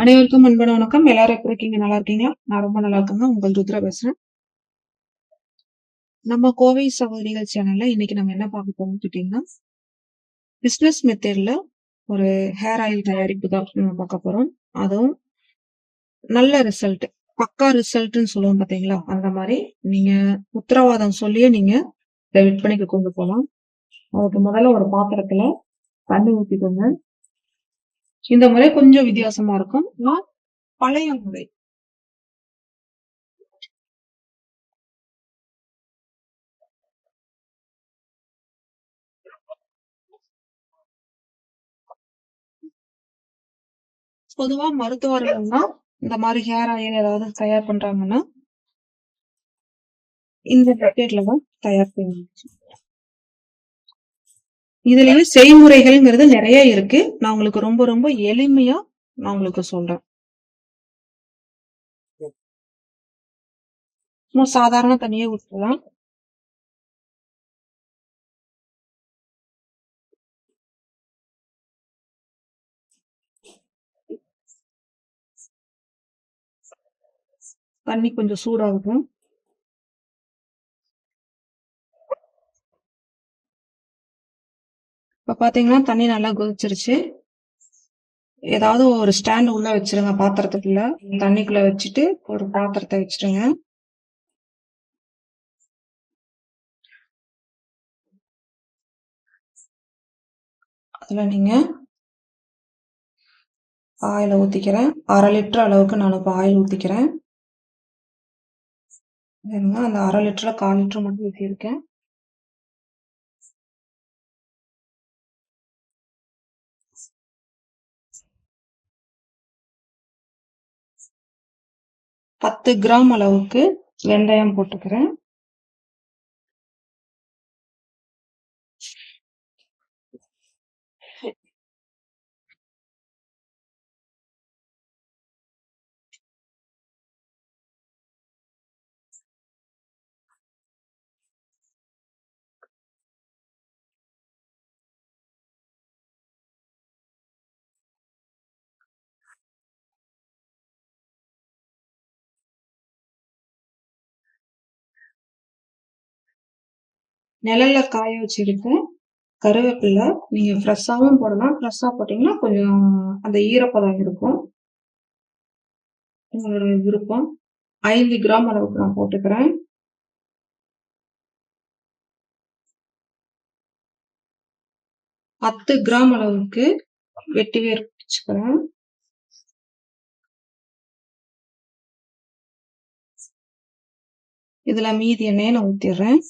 அனைவருக்கும் அன்பான வணக்கம். எல்லாரும் எப்படி இருக்கீங்க? நல்லா இருக்கீங்களா? நான் ரொம்ப நல்லா இருக்கேங்க. உங்கள் ருத்ரா பேசுறேன். நம்ம கோவை சகோதரிகள் சேனல்ல இன்னைக்கு நம்ம என்ன பார்க்க போறோம் கேட்டீங்கன்னா பிஸ்னஸ் மெத்தட்ல ஒரு ஹேர் ஆயில் தயாரிப்பு தான் நம்ம பார்க்க போறோம். அதுவும் நல்ல ரிசல்ட் பக்கா ரிசல்ட்னு சொல்லுவோம் பாத்தீங்களா அந்த மாதிரி நீங்க உத்தரவாதம் சொல்லியே நீங்க இதை விற்பனைக்கு கொண்டு போகலாம். அதுக்கு முதல்ல ஒரு பாத்திரத்துல தண்ணி ஊற்றிக்கோங்க இந்த முறை கொஞ்சம் வித்தியாசமா இருக்கும். பழைய முறை. பொதுவா மருத்துவர்கள்னா இந்த மாதிரி ஹேர் ஆயில் ஏதாவது தயார் பண்றாங்கன்னா இந்த மெத்தேட்ல தான் தயார் செய்வாங்க. இதுலயும் செய்முறைகள்ங்கிறது நிறைய இருக்கு. நான் உங்களுக்கு ரொம்ப ரொம்ப எளிமையா நான் உங்களுக்கு சொல்றேன். சாதாரண தண்ணியே ஊற்றலாம் தண்ணி கொஞ்சம் சூடாகட்டும். பார்த்தீங்கன்னா தண்ணி நல்லா கொதிச்சிருச்சு. ஏதாவது ஒரு ஸ்டாண்ட் உள்ள வச்சிருங்க பாத்திரத்துக்குள்ள. தண்ணிக்குள்ள வச்சுட்டு ஒரு பாத்திரத்தை வச்சிருங்க அதில் நீங்கள் ஆயில் ஊற்றிக்கிறேன் அரை லிட்டர் அளவுக்கு நான் இப்போ ஆயில் ஊற்றிக்கிறேன் அந்த அரை லிட்டரில் கால் லிட்டர் மட்டும் ஊற்றியிருக்கேன் பத்து கிராம் அளவுக்கு வெந்தயம் போட்டுக்கிறேன். நிழல்ல காய வச்சுருக்கேன் கருவேப்பிலை நீங்கள் ஃப்ரெஷ்ஷாகவும் போடலாம். ஃப்ரெஷ்ஷாக போட்டிங்கன்னா கொஞ்சம் அந்த ஈரப்பதம் இருக்கும். உங்களோட விருப்பம் ஐந்து கிராம் அளவுக்கு நான் போட்டுக்கிறேன். பத்து கிராம் அளவுக்கு வெட்டி வேர் வச்சுக்கிறேன். இதில் மீதி எண்ணெயை நான் ஊற்றிடுறேன்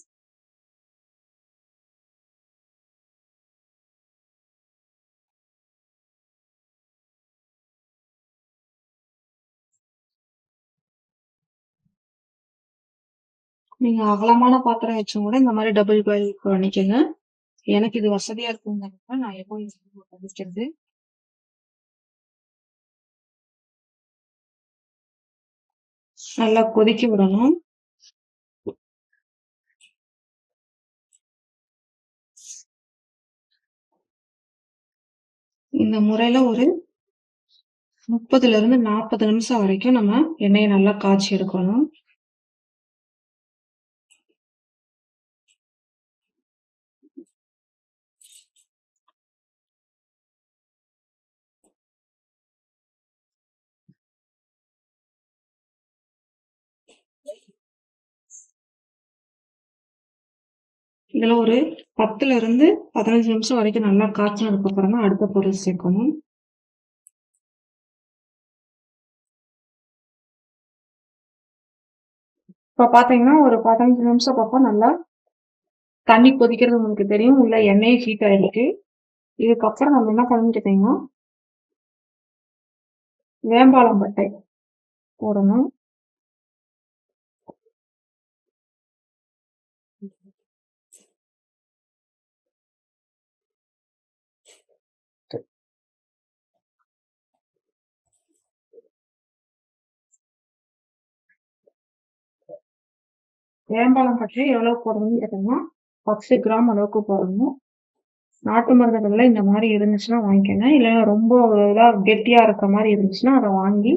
நீங்க அகலமான பாத்திரம் வச்சும் கூட இந்த மாதிரி டபுள் பாயில் பண்ணிக்கோங்க. எனக்கு இது வசதியா இருக்குங்கிறப்ப நான் எப்போ பண்ணிக்கிறது? நல்லா கொதிக்க விடணும். இந்த முறையில ஒரு முப்பதுல இருந்து நாற்பது நிமிஷம் வரைக்கும் நம்ம எண்ணெயை நல்லா காய்ச்சி எடுக்கணும். இதில் ஒரு பத்துலேருந்து பதினஞ்சு நிமிஷம் வரைக்கும் நல்லா காய்ச்சினதுக்கப்புறம் தான் அடுத்த பொருள் சேர்க்கணும். இப்போ பார்த்தீங்கன்னா ஒரு பதினஞ்சு நிமிஷம் பக்கம் நல்லா தண்ணி கொதிக்கிறது உங்களுக்கு தெரியும். உள்ள எண்ணெயும் ஹீட் ஆகிருக்கு இதுக்கப்புறம் நம்ம என்ன பண்ணணும் கேட்டீங்கன்னா வேம்பாலம் பட்டை போடணும். வேம்பாலம் பற்றி எவ்வளவு போடணும்னு கேட்டீங்கன்னா பத்து கிராம் அளவுக்கு போடணும். நாட்டு மருந்துகள்ல இந்த மாதிரி இருந்துச்சுன்னா வாங்கிக்கோங்க. இல்லைன்னா ரொம்ப இதாக கெட்டியா இருக்க மாதிரி இருந்துச்சுன்னா அதை வாங்கி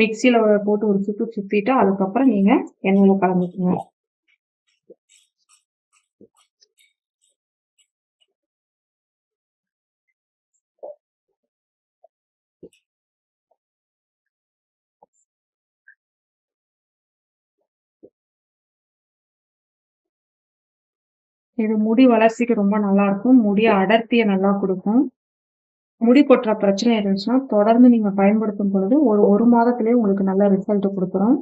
மிக்சியில போட்டு ஒரு சுத்து சுத்திட்டு அதுக்கப்புறம் நீங்க எண்ணெயில கலந்துக்கோங்க. இது முடி வளர்ச்சிக்கு ரொம்ப நல்லா இருக்கும். முடிய அடர்த்தியை நல்லா கொடுக்கும். முடி கொட்டுற பிரச்சனை இருந்துச்சுன்னா தொடர்ந்து நீங்க பயன்படுத்தும் பொழுது ஒரு ஒரு மாதத்திலேயே உங்களுக்கு நல்ல ரிசல்ட் கொடுக்குறோம்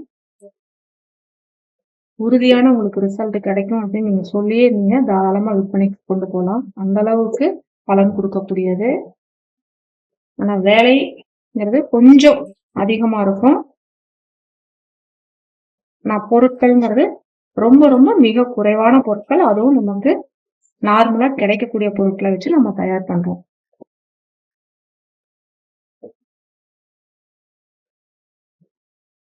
உறுதியான உங்களுக்கு ரிசல்ட் கிடைக்கும் அப்படின்னு நீங்க சொல்லியே நீங்க தாராளமா விற்பனைக்கு கொண்டு போகலாம் அந்த அளவுக்கு பலன் கொடுக்கக்கூடியது. ஆனா வேலைங்கிறது கொஞ்சம் அதிகமா இருக்கும். நான் பொருட்கள்ங்கிறது ரொம்ப ரொம்ப மிக குறைவான பொருட்கள். அதுவும் நமக்கு நார்மலா கிடைக்கக்கூடிய பொருட்களை வச்சு நம்ம தயார் பண்றோம்.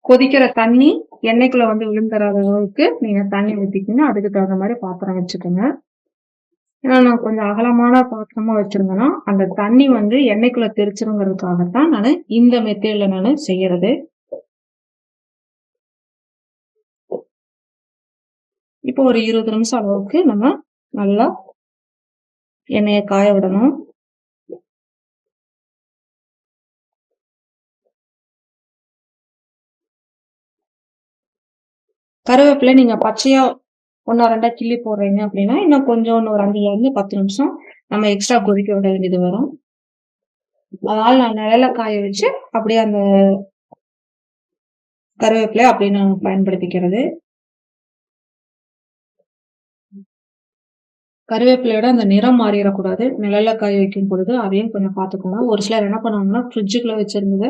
கொதிக்கிற தண்ணி எண்ணெய்க்குள்ள வந்து விழுந்துறாத அளவுக்கு நீங்க தண்ணி ஊத்திக்கிங்க. அதுக்கு தகுந்த மாதிரி பாத்திரம் வச்சுக்கோங்க. ஏன்னா நான் கொஞ்சம் அகலமான பாத்திரமா வச்சிருந்தேன்னா அந்த தண்ணி வந்து எண்ணெய்க்குள்ள தெரிச்சிருங்கிறதுக்காகத்தான் நான் இந்த மெத்தேட்ல நான் செய்யறது. இப்போ ஒரு இருபது நிமிஷம் அளவுக்கு நம்ம நல்லா எண்ணெயை காய விடணும். கருவேப்பிலை நீங்க பச்சையா ஒன்னா ரெண்டா கிள்ளி போடுறீங்க அப்படின்னா இன்னும் கொஞ்சம் இன்னும் ஒரு அஞ்சுல இருந்து பத்து நிமிஷம் நம்ம எக்ஸ்ட்ரா கொதிக்க விட வேண்டியது வரும். அதனால நான் நிழல காய வச்சு அப்படியே அந்த கருவேப்பிலை அப்படியே பயன்படுத்திக்கிறது. கருவேப்பிலையோட அந்த நிறம் மாறிடக்கூடாது. நிழல காய வைக்கும் பொழுது அதையும் கொஞ்சம் பார்த்துக்கோங்க. ஒரு சிலர் என்ன பண்ணுவாங்கன்னா ஃப்ரிட்ஜுக்குள்ள வச்சிருந்தது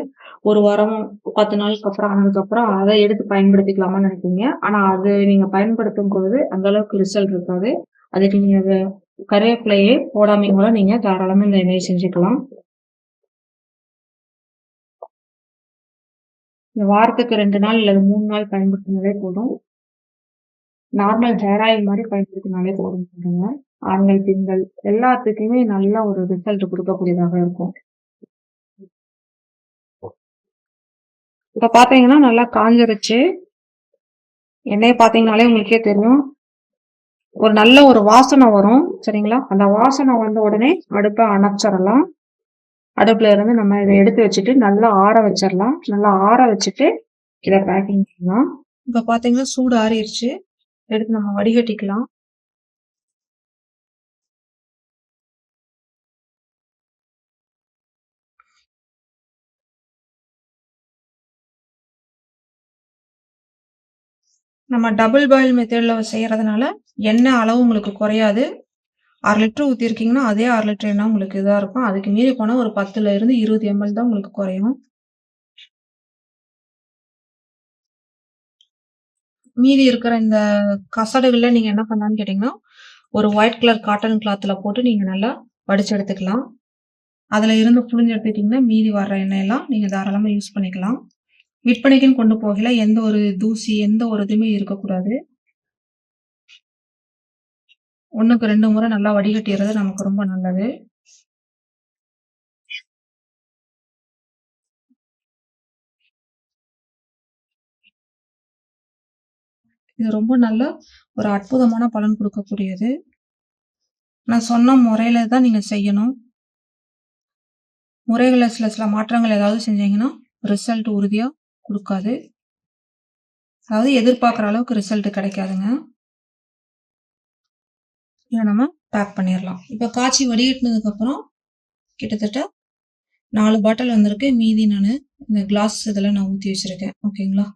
ஒரு வாரம் பத்து நாளுக்கு அப்புறம் ஆனதுக்கப்புறம் அதை எடுத்து பயன்படுத்திக்கலாமான்னு நினைப்பீங்க. ஆனா அது நீங்க பயன்படுத்தும் பொழுது அந்த அளவுக்கு ரிசல்ட் இருக்காது. அதுக்கு நீங்க அதை கருவேப்பிலையே போடாம கூட நீங்க தாராளமா இந்த எண்ணெயை செஞ்சுக்கலாம். இந்த வாரத்துக்கு ரெண்டு நாள் அல்லது மூணு நாள் பயன்படுத்தினாலே போதும். நார்மல் ஹேர் ஆயில் மாதிரி பயன்படுத்தினாலே போதும். சொல்லுங்க ஆண்கள் பெண்கள் எல்லாத்துக்குமே நல்ல ஒரு ரிசல்ட் கொடுக்கக்கூடியதாக இருக்கும். இப்ப பாத்தீங்கன்னா நல்லா காஞ்சிருச்சு. எண்ணெயை பாத்தீங்கன்னாலே உங்களுக்கே தெரியும். ஒரு நல்ல ஒரு வாசனை வரும். சரிங்களா? அந்த வாசனை வந்த உடனே அடுப்பை அணைச்சிடலாம். அடுப்புல இருந்து நம்ம இதை எடுத்து வச்சுட்டு நல்லா ஆற வச்சிடலாம். நல்லா ஆற வச்சுட்டு இதை பேக்கிங் பண்ணலாம். இப்ப பாத்தீங்கன்னா சூடு ஆறிடுச்சு. எடுத்து நம்ம வடிகட்டிக்கலாம். நம்ம டபுள் பாயில் மெத்தடில் செய்கிறதுனால எண்ணெய் அளவு உங்களுக்கு குறையாது. அரை லிட்டர் ஊற்றிருக்கீங்கன்னா அதே அரை லிட்டர் எண்ணெய் உங்களுக்கு இதாக இருக்கும். அதுக்கு மீறி போனால் ஒரு பத்துல இருந்து இருபது எம்எல் தான் உங்களுக்கு குறையும். மீதி இருக்கிற இந்த கசடுகளில் நீங்கள் என்ன பண்ணலான்னு கேட்டிங்கன்னா ஒரு ஒயிட் கலர் காட்டன் கிளாத்தில் போட்டு நீங்கள் நல்லா வடிச்சு எடுத்துக்கலாம். அதில் இருந்து புழிஞ்சு எடுத்துக்கிட்டிங்கன்னா மீதி வர்ற எண்ணெயெல்லாம் நீங்கள் தாராளமாக யூஸ் பண்ணிக்கலாம். விற்பனைக்குன்னு கொண்டு போகல. எந்த ஒரு தூசி எந்த ஒரு இதுவுமே இருக்கக்கூடாது. ஒன்றுக்கு ரெண்டு முறை நல்லா வடிகட்டிடுறது நமக்கு ரொம்ப நல்லது. இது ரொம்ப நல்ல ஒரு அற்புதமான பலன் கொடுக்கக்கூடியது. நான் சொன்ன முறையில தான் நீங்கள் செய்யணும். முறைகளை சில சில மாற்றங்கள் ஏதாவது செஞ்சீங்கன்னா ரிசல்ட் உறுதியாக கொடுக்காது. அதாவது எதிர்பார்க்குற அளவுக்கு ரிசல்ட் கிடைக்காதுங்க. இதை நம்ம பேக் பண்ணிடலாம். இப்போ காய்ச்சி வடிகட்டினதுக்கு அப்புறம் கிட்டத்தட்ட நாலு பாட்டில் வந்திருக்கு. மீதி நான் இந்த கிளாஸ் இதில் நான் ஊற்றி வச்சிருக்கேன். ஓகேங்களா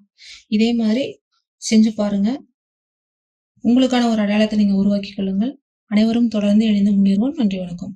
இதே மாதிரி செஞ்சு பாருங்க. உங்களுக்கான ஒரு அடையாளத்தை நீங்கள் உருவாக்கி கொள்ளுங்கள். அனைவரும் தொடர்ந்து இணைந்து முன்னேறுவோம். நன்றி வணக்கம்.